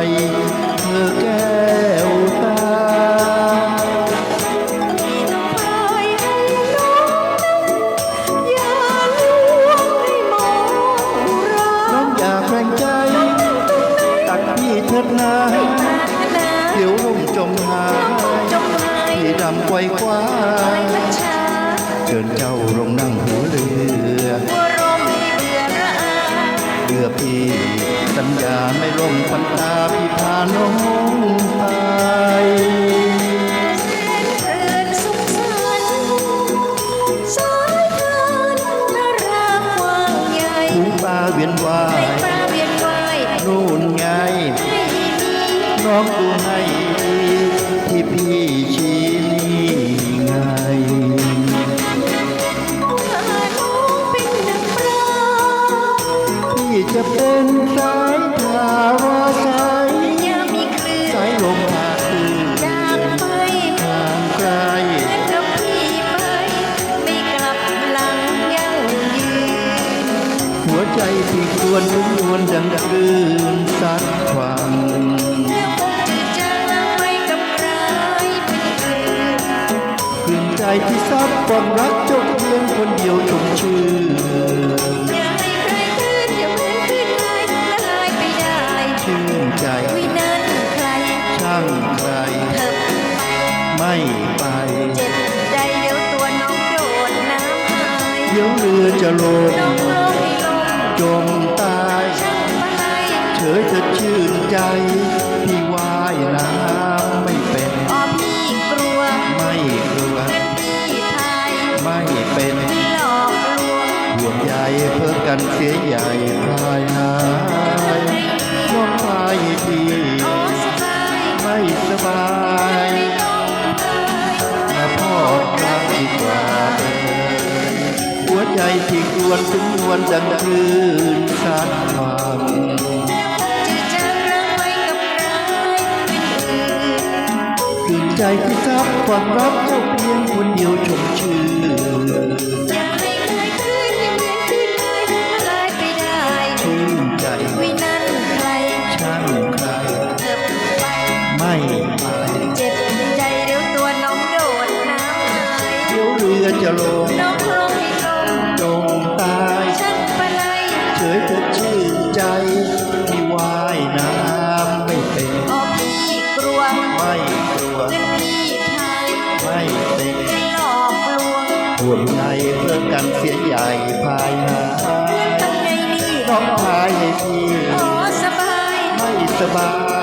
เธอแก้วตาน้องอย่าแรงใจ ตัดพี่เถิดนาเดี๋ยวลมจมหายพี่ดำไกวกว้าเชิญเจ้าลงนั่งหัวเรือเรือพี่ สัญญาไม่ลงพันตาพี่พาน้องไปเรือนสุขสันต์สายทานนารากว้างใหญ่ถุงปลาเวียนวาให้ยปลาเวียนว่ายนู่นไงให้มีน้องดู จะเป็นสายทาวาสายยามมีคลื่นสายลมพาคืนจากไปทางไกลเหมือนกับพี่ไป ไม่กลับหลังยังยืน หัวใจพี่ครวนนุ่มนวลดังคลื่นซัดฟังแล้วคงจะจางไปกับใครเป็นอื่นคืนใจที่ซับความรักเจ้าเพียงคนเดียวชมชื่น ใจ วินั้นใคร ช่างใคร เถิบไป ไม่ไป เจ็บใจเดี๋ยวตัวน้องโดดน้ำหายเดี๋ยวเรือจะลงน้องลงให้ลงจมตาย ช่างไปเฉยจะชื่นใจ พี่ว่ายน้ำไม่เป็น อ๋อพี่กลัวไม่กลัวเงินพี่ไทยไม่เป็นหลอกลวงห่วงใยเพื่อกันเสียใหญ่พายหา วนถึงนดังคลื่นซัดฟังแล้วคงจะจางรักไปกับใครเป็นอื่นคืนใจที่ซับความรักเจ้าเพียงคนเดียวชมชื่นอย่ ห่วงใยเพื่อกันเสียใหญ่พายหาแล้วยทำไงดีต้องพายให้พี่อ๋อสบายไม่สบาย